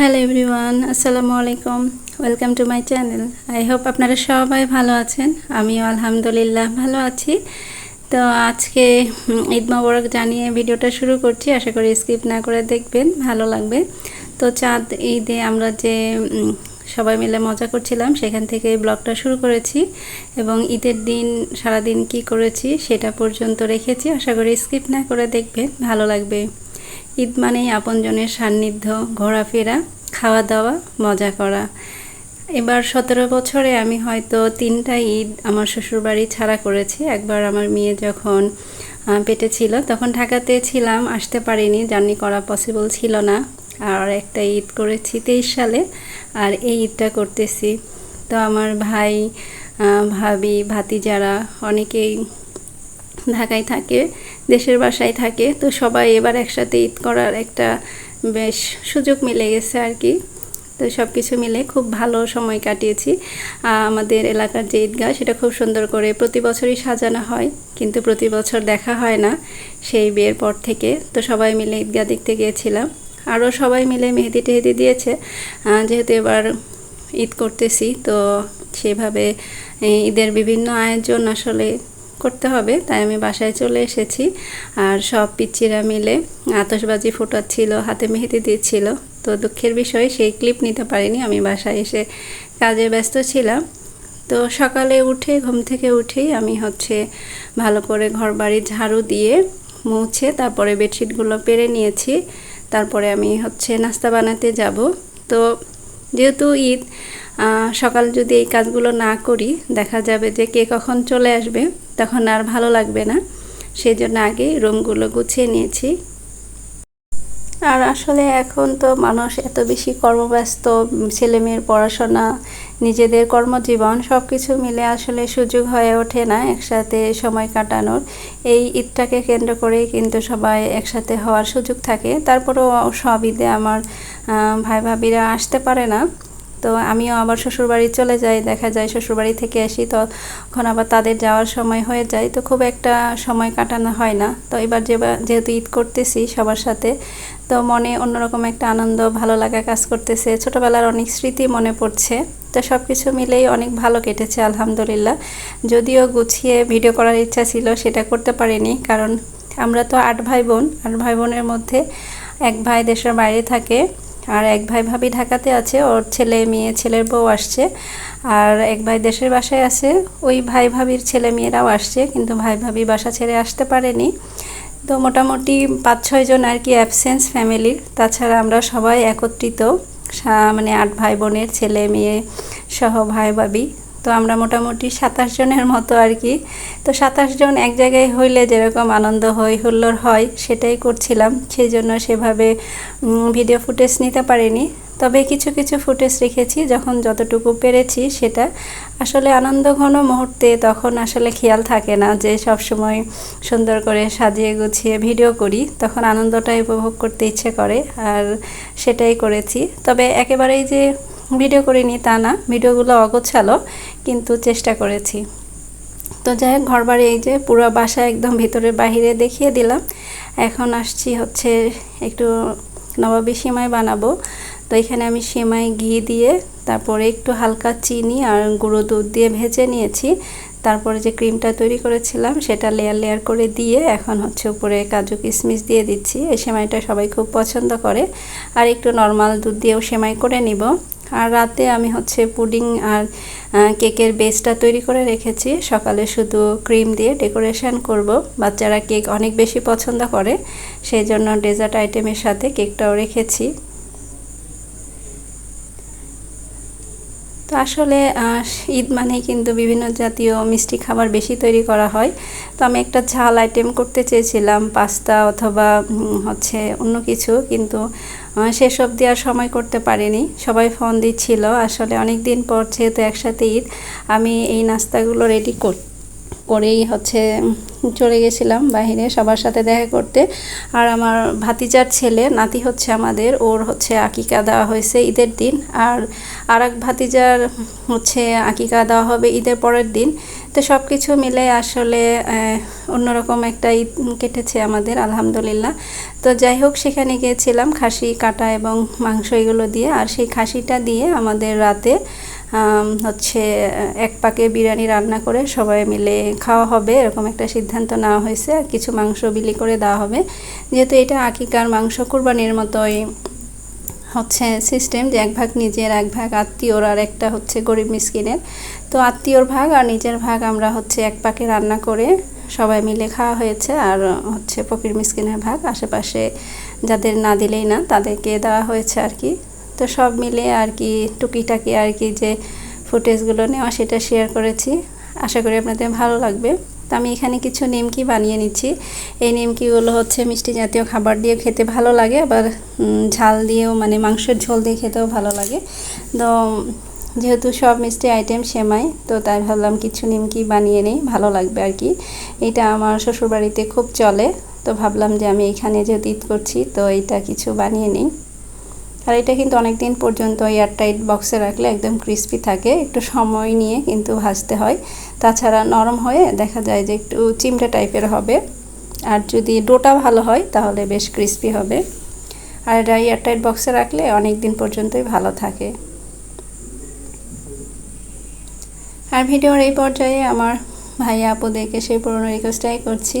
Hello everyone আসসালামু আলাইকুম welcome to my channel I hope আপনারা সবাই ভালো আছেন। আমিও আলহামদুলিল্লাহ ভালো আছি। তো আজকে ঈদ মোবারক জানিয়ে ভিডিওটা শুরু করছি। আশা করি স্কিপ না করে দেখবেন, ভালো লাগবে। তো চাঁদ ঈদে আমরা যে সবাই মিলে মজা করছিলাম, সেখান থেকে ব্লগটা শুরু করেছি। এবং ঈদের দিন, সারাদিন কি করেছি, সেটা পর্যন্ত রেখেছি। আশা করি স্কিপ না করে দেখবেন, ভালো লাগবে। ঈদ মানেই আপনজনের সান্নিধ্য, ঘোরাফেরা খাওয়া দাওয়া মজা করা। এবার সতেরো বছরে আমি হয়তো তিনটা ঈদ আমার শ্বশুরবাড়ি ছাড়া করেছি। একবার আমার মেয়ে যখন পেটে ছিল, তখন ঢাকাতে ছিলাম, আসতে পারিনি, জার্নি করা পসিবল ছিল না। আর একটা ঈদ করেছি তেইশ সালে, আর এই ঈদটা করতেছি। তো আমার ভাই ভাবি, ভাতিজারা অনেকেই ঢাকায় থাকে। দেশের বাসায় থাকে, তো সবাই এবার একসাথে ঈদ করার একটা বেশ সুযোগ মিলে গেছে আর কি। তো সব কিছু মিলে খুব ভালো সময় কাটিয়েছি। আমাদের এলাকার যে ঈদগাহ, সেটা খুব সুন্দর করে প্রতি বছরই সাজানো হয়, কিন্তু প্রতি বছর দেখা হয় না সেই বিয়ের পর থেকে। তো সবাই মিলে ঈদগাহ দেখতে গিয়েছিলাম। আরও সবাই মিলে মেহেদি টেহেদি দিয়েছে। যেহেতু এবার ঈদ করতেছি, তো সেভাবে ঈদের বিভিন্ন আয়োজন আসলে করতে হবে, তাই আমি বাসায় চলে এসেছি। আর সব পিচ্চিরা মিলে আতসবাজি ফোটাচ্ছিল, হাতে মেহেদি দিচ্ছিল। তো দুঃখের বিষয়, সেই ক্লিপ নিতে পারিনি, আমি বাসায় এসে কাজে ব্যস্ত ছিলাম। তো সকালে উঠে, ঘুম থেকে উঠেই আমি হচ্ছে ভালো করে ঘর বাড়ি ঝাড়ু দিয়ে মুছে, তারপরে বেডশিটগুলো পেরে নিয়েছি। তারপরে আমি হচ্ছে নাস্তা বানাতে যাব। তো যেহেতু ঈদ সকাল যদি এই কাজগুলো না করি, দেখা যাবে যে কে কখন চলে আসবে। তখন আর ভালো লাগবে না। সেই জন্য আগে রুমগুলো গুছিয়ে নিয়েছি। আর আসলে এখন তো মানুষ এত বেশি কর্মব্যস্ত ছেলে মেয়ের পড়াশোনা, নিজেদের কর্মজীবন সব কিছু মিলে আসলে সুযোগ হয়ে ওঠে না একসাথে সময় কাটানোর। এই ঈদটাকে কেন্দ্র করেই কিন্তু সবাই একসাথে হওয়ার সুযোগ থাকে। তারপরেও সব ঈদে আমার ভাই ভাবিরা আসতে পারে না। তো আমিও আবার শ্বশুরবাড়ি চলে যাই, দেখা যায় শ্বশুরবাড়ি থেকে আসি, তখন আবার তাদের যাওয়ার সময় হয়ে যায়। তো খুব একটা সময় কাটানো হয় না। তো এবার যেহেতু ঈদ করতেছি সবার সাথে, তো মনে অন্যরকম একটা আনন্দ, ভালো লাগা কাজ করতেছে। ছোটোবেলার অনেক স্মৃতি মনে পড়ছে। তো সব কিছু মিলেই অনেক ভালো কেটেছে, আলহামদুলিল্লাহ। যদিও গুছিয়ে ভিডিও করার ইচ্ছা ছিল, সেটা করতে পারিনি। কারণ আমরা তো আট ভাই বোন, আট ভাই বোনের মধ্যে এক ভাই দেশের বাইরে থাকে। আর এক ভাই ভাবি ঢাকাতে আছে, ওর ছেলে মেয়ে, ছেলের বউ আসছে। আর এক ভাই দেশের বাসায় আছে, ওই ভাই ভাবির ছেলে মেয়েরাও আসছে, কিন্তু ভাই ভাবি বাসা ছেড়ে আসতে পারেনি। তো মোটামুটি পাঁচ ছয়জন আর কি অ্যাবসেন্স ফ্যামিলির তাছাড়া আমরা সবাই একত্রিত মানে আট ভাই বোনের ছেলে মেয়ে সহ ভাই ভাবি। তো আমরা মোটামুটি সাতাশ জনের মতো আর কি। তো সাতাশ জন এক জায়গায় হইলে যেরকম আনন্দ হয়, হুল্লোড় হয়, সেটাই করছিলাম। সেই জন্য সেভাবে ভিডিও ফুটেজ নিতে পারিনি। তবে কিছু কিছু ফুটেজ রেখেছি, যখন যতটুকু পেরেছি সেটা। আসলে আনন্দ ঘন মুহূর্তে তখন আসলে খেয়াল থাকে না যে সব সময় সুন্দর করে সাজিয়ে গুছিয়ে ভিডিও করি। তখন আনন্দটাই উপভোগ করতে ইচ্ছে করে, আর সেটাই করেছি। তবে একেবারেই যে ভিডিও করিনি তা না, ভিডিওগুলো অগোছালো, কিন্তু চেষ্টা করেছি। তো যাই হোক ঘর বাড়ি এই যে পুরো বাসা একদম ভিতরে বাহিরে দেখিয়ে দিলাম। এখন আসছি হচ্ছে একটু নবাবী সিমাই বানাবো। তো এখানে আমি সিমাই ঘি দিয়ে, তারপরে একটু হালকা চিনি আর গুঁড়ো দুধ দিয়ে ভেজে নিয়েছি। তারপরে যে ক্রিমটা তৈরি করেছিলাম, সেটা লেয়ার লেয়ার করে দিয়ে এখন হচ্ছে উপরে কাজু কিশমিশ দিয়ে দিচ্ছি। এই সেমাইটা সবাই খুব পছন্দ করে। আর একটু নর্মাল দুধ দিয়েও সেমাই করে নিব। আর রাতে আমি হচ্ছে পুডিং আর কেকের বেসটা তৈরি করে রেখেছি। সকালে শুধু ক্রিম দিয়ে ডেকোরেশন করব। বাচ্চারা কেক অনেক বেশি পছন্দ করে সেই জন্য ডেজার্ট আইটেমের সাথে কেকটাও রেখেছি। তো আসলে ঈদ মানেই কিন্তু বিভিন্ন জাতীয় মিষ্টি খাবার বেশি তৈরি করা হয়। তো আমি একটা ঝাল আইটেম করতে চেয়েছিলাম, পাস্তা অথবা হচ্ছে অন্য কিছু, কিন্তু সেসব দেওয়ার সময় করতে পারিনি। সবাই ফোন দিচ্ছিল, আসলে অনেক দিন পর যেহেতু একসাথে ঈদ, আমি এই নাস্তাগুলো রেডি কর, করেই হচ্ছে চলে গেছিলাম বাইরে সবার সাথে দেখা করতে। আর আমার ভাতিজার ছেলে, নাতি হচ্ছে আমাদের, ওর হচ্ছে আকিকা দেওয়া হয়েছে ঈদের দিন। আর আর এক ভাতিজার হচ্ছে আকিকা দেওয়া হবে ঈদের পরের দিন। তো সব কিছু মিলে আসলে অন্যরকম একটা ঈদ কেটেছে আমাদের, আলহামদুলিল্লাহ। তো যাই হোক, সেখানে গিয়েছিলাম খাসি কাটা এবং মাংস এগুলো দিয়ে। আর সেই খাসিটা দিয়ে আমাদের রাতে হচ্ছে, এক পাকে বিরিয়ানি রান্না করে সবাই মিলে খাওয়া হবে, এরকম একটা সিদ্ধান্ত নেওয়া হয়েছে আর কিছু মাংস বিলি করে দেওয়া হবে। যেহেতু এটা আকিকার মাংস কোরবানির মতোই হচ্ছে সিস্টেম যে এক ভাগ নিজের, এক ভাগ আত্মীয়র আর একটা হচ্ছে গরিব মিসকিনের। তো আত্মীয়র ভাগ আর নিজের ভাগ আমরা হচ্ছে এক পাকে রান্না করে সবাই মিলে খাওয়া হয়েছে আর হচ্ছে ফকির মিসকিনের ভাগ আশেপাশে যাদের না দিলেই না তাদেরকে দেওয়া হয়েছে আর কি। তো সব মিলে আর কি টুকিটাকি আর কি যে ফুটেজগুলো নেওয়া সেটা শেয়ার করেছি। আশা করি আপনাদের ভালো লাগবে। তো আমি এখানে কিছু নিমকি বানিয়ে নিচ্ছি। এই নিমকিগুলো হচ্ছে মিষ্টি জাতীয় খাবার দিয়ে খেতে ভালো লাগে, আবার ঝাল দিয়েও মানে মাংসের ঝোল দিয়ে খেতেও ভালো লাগে। তো, যেহেতু সব মিষ্টি আইটেম সেমাই, তো তাই ভাবলাম কিছু নিমকি বানিয়ে নিই, ভালো লাগবে আর কি। এটা আমার শ্বশুরবাড়িতে খুব চলে, তো ভাবলাম যে আমি এখানে যেহেতু ঈদ করছি, তো এটা কিছু বানিয়ে নিই। আর এটা কিন্তু অনেক দিন পর্যন্ত এয়ারটাইট বক্সে রাখলে একদম ক্রিস্পি থাকে, একটু সময় নিয়ে কিন্তু ভাজতে হয়। তাছাড়া নরম হয়ে দেখা যায় যে একটু চিমটা টাইপের হবে। আর যদি ডোটা ভালো হয়, তাহলে বেশ ক্রিস্পি হবে। আর এটা এয়ারটাইট বক্সে রাখলে অনেক দিন পর্যন্তই ভালো থাকে। আর ভিডিওর এই পর্যায়ে আমার ভাইয়া আপুদেরকে সেই পুরনো রিকোয়েস্টটাই করছি।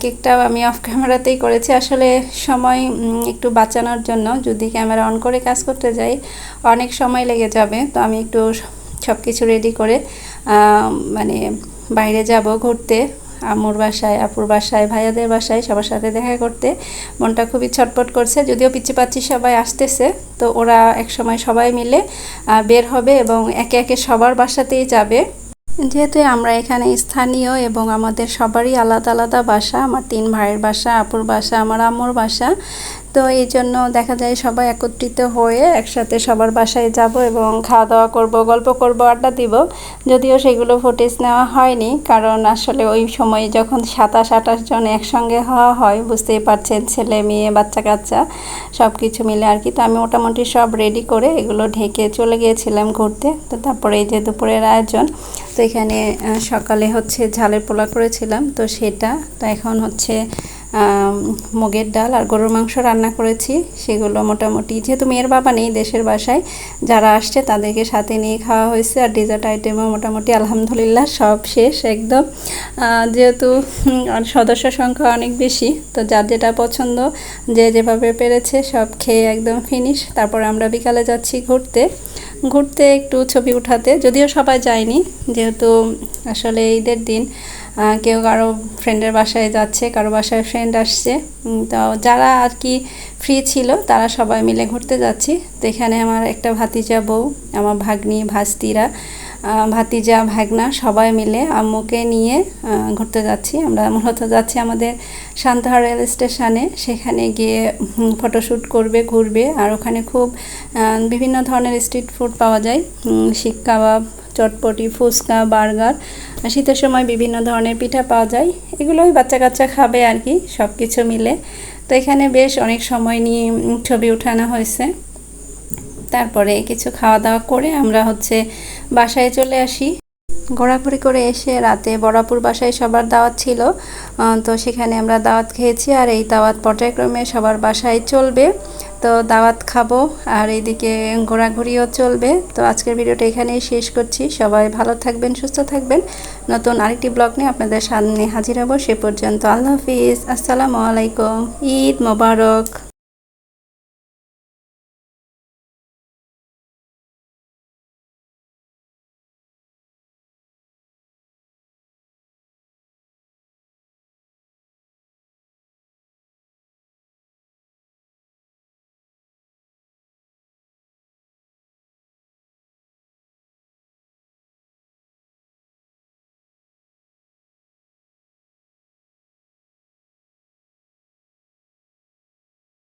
কেকটা আমি অফ ক্যামেরাতেই করেছি। আসলে সময় একটু বাঁচানোর জন্য যদি ক্যামেরা অন করে কাজ করতে যাই, অনেক সময় লেগে যাবে। তো আমি একটু সব কিছু রেডি করে মানে বাইরে যাব ঘুরতে। আমুর বাসায়, আপুর বাসায়, ভাইয়াদের বাসায়, সবার সাথে দেখা করতে। মনটা খুবই ছটপট করছে, যদিও পিছিয়ে পাচ্ছি সবাই আসতেছে। তো ওরা এক সময় সবাই মিলে বের হবে এবং একে একে সবার বাসাতেই যাবে। যেহেতু আমরা এখানে স্থানীয় এবং আমাদের সবারই আলাদা আলাদা বাসা আমার তিন ভাইয়ের বাসা আপুর বাসা আমার আম্মুর বাসা তো এই জন্য দেখা যায় সবাই একত্রিত হয়ে একসাথে সবার বাসায় যাব এবং খাওয়া দাওয়া করব, গল্প করব, আড্ডা দিব। যদিও সেগুলো ফুটেজ নেওয়া হয়নি, কারণ আসলে ওই সময় যখন সাতাশ, আঠাশ জন একসঙ্গে হওয়া হয়, বুঝতেই পারছেন ছেলে, মেয়ে, বাচ্চা, কাচ্চা সব কিছু মিলে আর কি। তো আমি মোটামুটি সব রেডি করে এগুলো ঢেকে চলে গিয়েছিলাম ঘুরতে। তো তারপরে এই যে দুপুরের আয়োজন, তো এখানে সকালে হচ্ছে ঝালের পোলা করেছিলাম। তো সেটা, তো এখন হচ্ছে মুগের ডাল আর গরুর মাংস রান্না করেছি। সেগুলো মোটামুটি, যেহেতু মেয়ের বাবা নেই দেশের বাসায়, যারা আসছে তাদেরকে সাথে নিয়ে খাওয়া হয়েছে আর ডেজার্ট আইটেমও মোটামুটি আলহামদুলিল্লাহ সব শেষ একদম। যেহেতু সদস্য সংখ্যা অনেক বেশি, তো যার যেটা পছন্দ, যে যেভাবে পেরেছে সব খেয়ে একদম ফিনিশ তারপর আমরা বিকালে যাচ্ছি ঘুরতে। ঘুরতে একটু ছবি উঠাতে, যদিও সবাই যায়নি, যেহেতু আসলে ঈদের দিন। কেউ কারও ফ্রেন্ডের বাসায় যাচ্ছে, কারও বাসায় ফ্রেন্ড আসছে। তো যারা আর কি ফ্রি ছিল, তারা সবাই মিলে ঘুরতে যাচ্ছি। তো এখানে আমার একটা ভাতিজা বউ, আমার ভাগ্নি, ভাস্তিরা ভাতিজা, ভাগনা, সবাই মিলে আম্মুকে নিয়ে ঘুরতে যাচ্ছি। আমরা মূলত যাচ্ছি আমাদের সান্তাহার রেল স্টেশনে। সেখানে গিয়ে ফটোশ্যুট করবে, ঘুরবে। আর ওখানে খুব বিভিন্ন ধরনের স্ট্রিট ফুড পাওয়া যায়। শিক কাবাব চটপটি, ফুচকা, বার্গার, শীতের সময় বিভিন্ন ধরনের পিঠা পাওয়া যায়। এগুলোই বাচ্চা কাচ্চা খাবে আর কি সব কিছু মিলে। তো এখানে বেশ অনেক সময় নিয়ে ছবি উঠানো হয়েছে। তারপরে কিছু খাওয়া দাওয়া করে আমরা হচ্ছে বাসায় চলে আসি। ঘোরাঘুরি করে এসে রাতে বড়াপুর বাসায় সবার দাওয়াত ছিল। তো সেখানে আমরা দাওয়াত খেয়েছি আর এই দাওয়াত পর্যায়ক্রমে সবার বাসায় চলবে। তো দাওয়াত খাব, আর এইদিকে ঘোরাঘুরিও চলবে। তো আজকের ভিডিওটা এখানেই শেষ করছি। সবাই ভালো থাকবেন, সুস্থ থাকবেন। নতুন আরেকটি ব্লগ নিয়ে আপনাদের সামনে হাজির হব। সে পর্যন্ত আল্লাহ হাফিজ। আসসালামু আলাইকুম। ঈদ মোবারক।